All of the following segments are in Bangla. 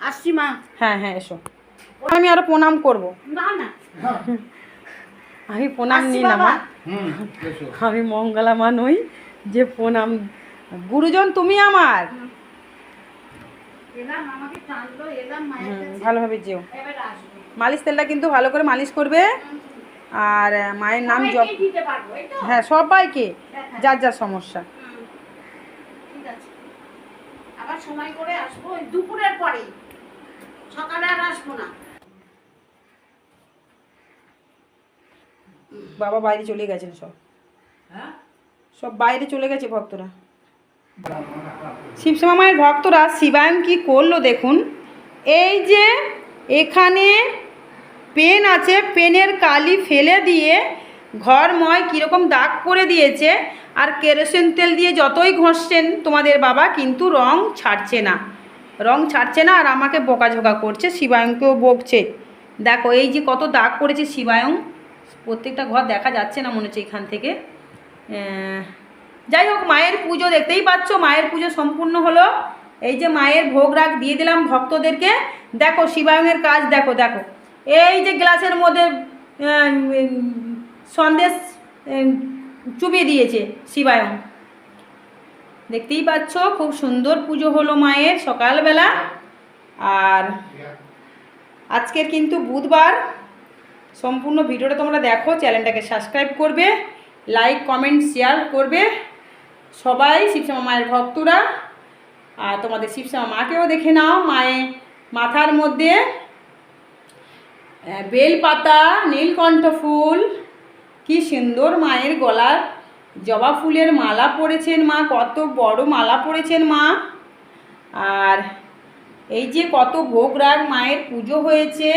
আসছি মা। হ্যাঁ হ্যাঁ এসো। আমি আরও প্রণাম করব। না না। আমি প্রণাম নিই না মা। হুম আমি মঙ্গলা মা নই যে প্রণাম। গুরুজন তুমি আমার। ভালোভাবে যেও। মালিশ তেলটা কিন্তু ভালো করে মালিশ করবে। আর মায়ের নাম জপ হ্যাঁ সবাইকে। হ্যাঁ। যার যার সমস্যা। হুম, ঠিক আছে। আবার সময় করে আসব দুপুরের পরেই। সকালে আর আসব না। বাবা বাইরে চলে গেছেন সব। সব বাইরে চলে গেছে ভক্তরা। শিবশ্যামা মায়ের ভক্তরা শিবায়ন কি করল দেখুন। এই যে এখানে পেন আছে পেনের কালি ফেলে দিয়ে ঘরময় কীরকম দাগ করে দিয়েছে আর কেরোসিন তেল দিয়ে যতই ঘষছেন তোমাদের বাবা কিন্তু রং ছাড়ছে না। রং ছাড়ছে না আর আমাকে বকাঝোকা করছে শিবায়নকেও বকছে। দেখো, এই যে কত দাগ করেছে শিবায়ং, প্রত্যেকটা ঘর দেখা যাচ্ছে না মনে হচ্ছে এখান থেকে। যাই হোক, মায়ের পুজো দেখতেই পাচ্ছ, মায়ের পুজো সম্পূর্ণ হলো। এই যে মায়ের ভোগ রাগ দিয়ে দিলাম ভক্তদেরকে। দেখো শিবায়নের কাজ, দেখো দেখো। এই যে গ্লাসের মধ্যে সন্দেশ চুবিয়ে দিয়েছে শিবায়ন দেখতেই পাচ্ছ, খুব সুন্দর পুজো হলো মায়ের সকালবেলা। আর আজকের কিন্তু বুধবার। সম্পূর্ণ ভিডিওটা তোমরা দেখো, চ্যানেলটাকে সাবস্ক্রাইব করবে, লাইক, কমেন্ট, শেয়ার করবে। সবাই শিবশ্যামা মায়ের ভক্তরা। আর তোমাদের শিবশ্যামা মাকেও দেখে নাও, মায়ে মাথার মধ্যে বেলপাতা, নীলকণ্ঠ ফুল। কি সুন্দর মায়ের গলার জবা ফুলের মালা পরেছেন মা, কত বড় মালা পরেছেন মা। আর এই যে কত ভোগ রাগ মায়ের পুজো হয়েছে,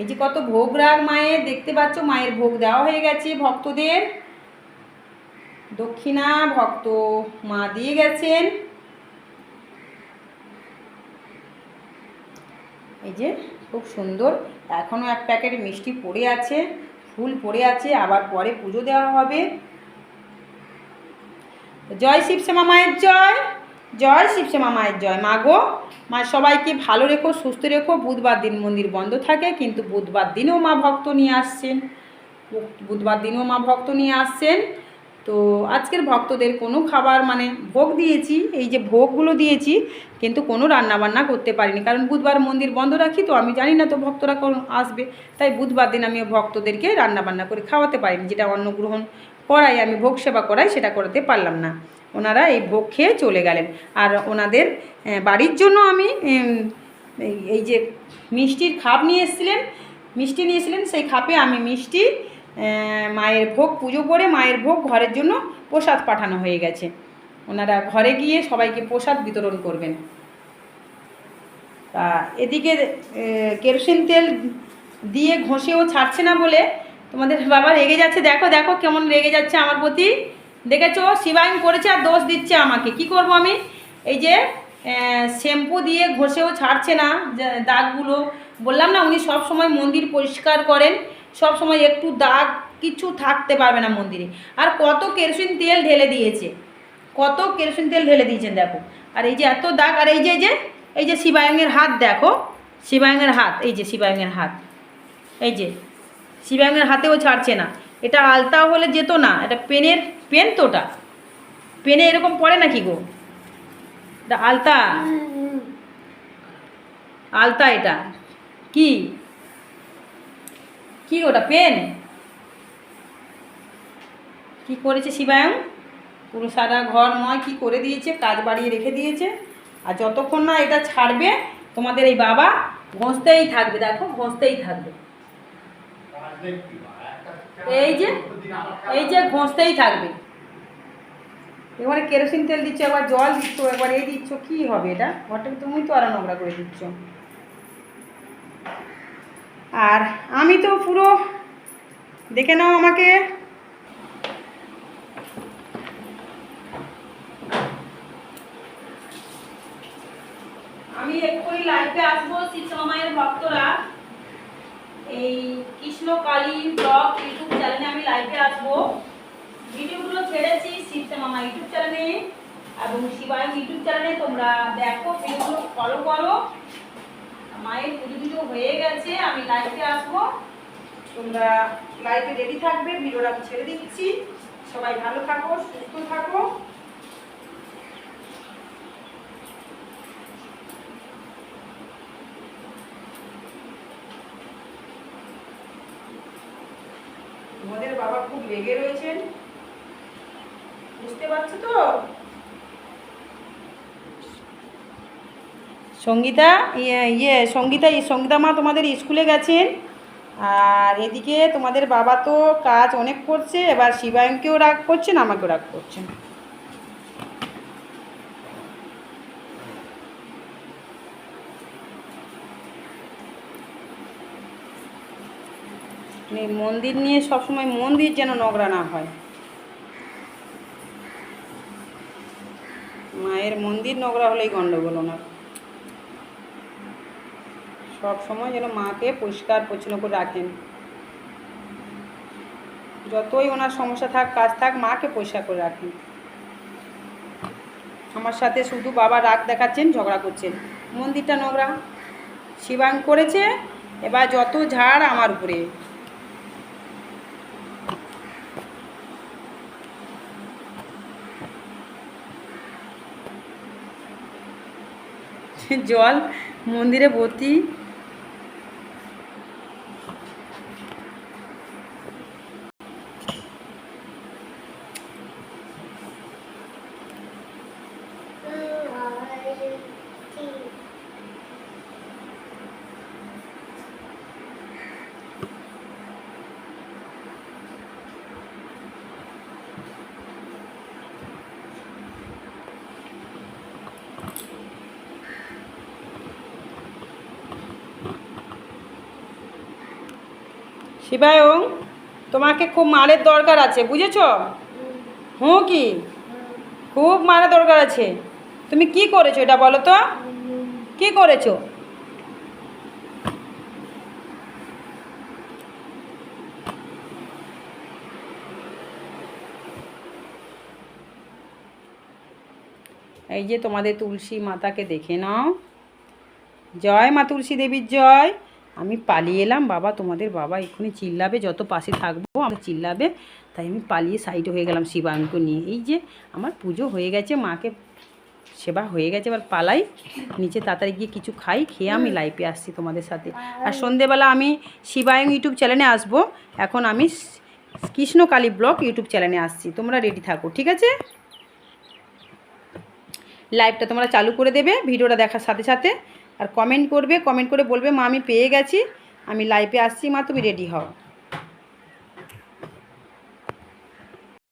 এই যে কত ভোগ রাগ মায়ের, দেখতে পাচ্ছ মায়ের ভোগ দেওয়া হয়ে গেছে ভক্তদের। দক্ষিণা ভক্ত মা দিয়ে গেছেন। এই যে খুব সুন্দর এখনও এক প্যাকেট মিষ্টি পড়ে আছে, ফুল পড়ে আছে, আবার পরে পুজো দেওয়া হবে। জয় শিবশ্যামা মায়ের জয় জয় শিবশ্যামা মায়ের জয়। মা গো, মা সবাইকে ভালো রেখো, সুস্থ রেখো। বুধবার দিন মন্দির বন্ধ থাকে, কিন্তু বুধবার দিনেও মা ভক্ত নিয়ে আসছেন। বুধবার দিনেও মা ভক্ত নিয়ে আসছেন। তো আজকের ভক্তদের কোনো খাবার মানে ভোগ দিয়েছি, এই যে ভোগগুলো দিয়েছি, কিন্তু কোনো রান্না বান্না করতে পারিনি। কারণ বুধবার মন্দির বন্ধ রাখি তো, আমি জানি না তো ভক্তরা কখন আসবে। তাই বুধবার দিন আমি ভক্তদেরকে রান্না বান্না করে খাওয়াতে পারিনি, যেটা অন্নগ্রহণ করাই আমি ভোগ সেবা করাই, সেটা করতে পারলাম না। ওনারা এই ভোগ খেয়ে চলে গেলেন। আর ওনাদের বাড়ির জন্য আমি এই- যে মিষ্টির খাপ নিয়ে এসেছিলেন, মিষ্টি নিয়েছিলেন সেই খাপে আমি মিষ্টি মায়ের ভোগ, পুজো করে মায়ের ভোগ ঘরের জন্য প্রসাদ পাঠানো হয়ে গেছে। ওনারা ঘরে গিয়ে সবাইকে প্রসাদ বিতরণ করবেন। তা এদিকে কেরোসিন তেল দিয়ে ঘষেও ছাড়ছে না বলে তোমাদের বাবা রেগে যাচ্ছে, দেখো দেখো কেমন রেগে যাচ্ছে আমার প্রতি। দেখেছ? শিবায়ন করেছে আর দোষ দিচ্ছে আমাকে। কি করব আমি? এই যে শ্যাম্পু দিয়ে ঘষেও ছাড়ছে না দাগগুলো। বললাম না, উনি সব সময় মন্দির পরিষ্কার করেন। সব সময় একটু দাগ কিছু থাকতে পারবে না মন্দিরে। আর কত কেরোসিন তেল ঢেলে দিয়েছে। কত কেরোসিন তেল ঢেলে দিয়েছেন, দেখো। আর এই যে এত দাগ, আর এই যে এই যে এই যে শিবায়নের হাত, দেখো। শিবায়নের হাত, এই যে শিবায়নের হাত। এই যে শিবায়নের হাতেও ছাড়ছে না। এটা আলতা হলে যেত না, এটা পেনের, পেন তো ওটা। পেনে এরকম পড়ে নাকি গো? এটা আলতা। আলতা এটা। কি? কি ওটা, পেন? কি করেছে শিবায়ং? পুরো সারা ঘর নয়, কি করে দিয়েছে? কাজ বাড়িয়ে রেখে দিয়েছে। আর যতক্ষণ না এটা ছাড়বে, তোমাদের এই বাবা ঘষতেই থাকবে, দেখো, ঘষতেই থাকবে। এই যে এই যে ঘষতেই থাকবে। এবারে কেরোসিন তেল দিচ্ছ, একবার জল দিচ্ছ, একবার এই দিচ্ছ, কি হবে এটা? ঘরটা তুমি তো আরও নোংরা করে দিচ্ছ। আর আমি তো পুরো দেখে নাও আমাকে আমি এক্ষুনি লাইভে আসব শিবশ্যামা মায়ের ভক্তরা এই কৃষ্ণ কালী, ব্লগ, ইউটিউব চ্যানেলে আমি লাইভে আসব। ভিডিওগুলো ছেড়েছি মা ইউটিউব চ্যানেলে। এবং শিবায়ন ইউটিউব চ্যানেলে তোমরা দেখো, ভিডিওগুলো ফলো করো। মায়ের পুজো টুজো হয়ে গেছে, আমি লাইভে আসব। তোমরা লাইভে রেডি থাকবে ভিডিওটা আমি ছেড়ে দিচ্ছি। সবাই ভালো থাকো, সুস্থ থাকো। তোমাদের বাবা খুব রেগে রয়েছেন। বুঝতে পারছ তো? সঙ্গীতা ইয়ে ইয়ে সঙ্গীতা সঙ্গীতা মা তোমাদের স্কুলে গেছেন। আর এদিকে তোমাদের বাবা তো কাজ অনেক করছে, এবার শিবায়নকেও রাগ করছেন, আমাকেও রাগ করছেন। মানে মন্দির নিয়ে সবসময় মন্দির যেন নোংরা না হয়। মায়ের মন্দির নোংরা হলেই গণ্ডগোল ওনার। সব সময় যেন মাকে পরিষ্কার পরিচ্ছন্ন করে রাখেন। যতই ওনার সমস্যা থাক, কাজ থাক, মাকে পরিষ্কার করে রাখেন। আমার সাথে শুধু বাবা রাগ দেখাচ্ছেন, ঝগড়া করছেন। মন্দিরটা নোংরা। শিবাং করেছে, এবার যত ঝাড় আমার উপরে। জল মন্দিরে ভর্তি শিবায়ং, তোমাকে খুব মালের দরকার আছে, বুঝেছ? হুঁ কি? খুব মালের দরকার আছে। তুমি কি করেছ এটা বলো তো? কি করেছ? এই যে তোমাদের তুলসী মাতাকে দেখে নাও। জয় মা তুলসী দেবীর জয়। আমি পালিয়ে এলাম বাবা তোমাদের বাবা এক্ষুনি চিল্লাবে যত পাশে থাকব আমি চিল্লাবে। তাই আমি পালিয়ে সাইড হয়ে গেলাম শিবায়নকে নিয়ে। এই যে আমার পুজো হয়ে গেছে মাকে সেবা হয়ে গেছে এবার পালাই। নিচে তাড়াতাড়ি গিয়ে কিছু খাই খেয়ে আমি লাইভে আসছি তোমাদের সাথে। আর সন্ধেবেলা আমি শিবায়ন ইউটিউব চ্যানেলে আসব। এখন আমি কৃষ্ণকালী ব্লগ ইউটিউব চ্যানেলে আসছি। তোমরা রেডি থাকো ঠিক আছে? লাইভটা তোমরা চালু করে দেবে ভিডিওটা দেখার সাথে সাথে। আর কমেন্ট করবে কমেন্ট করে বলবে, মা, আমি পেয়ে গেছি। আমি লাইভে আসছি, মা, তুমি রেডি হও।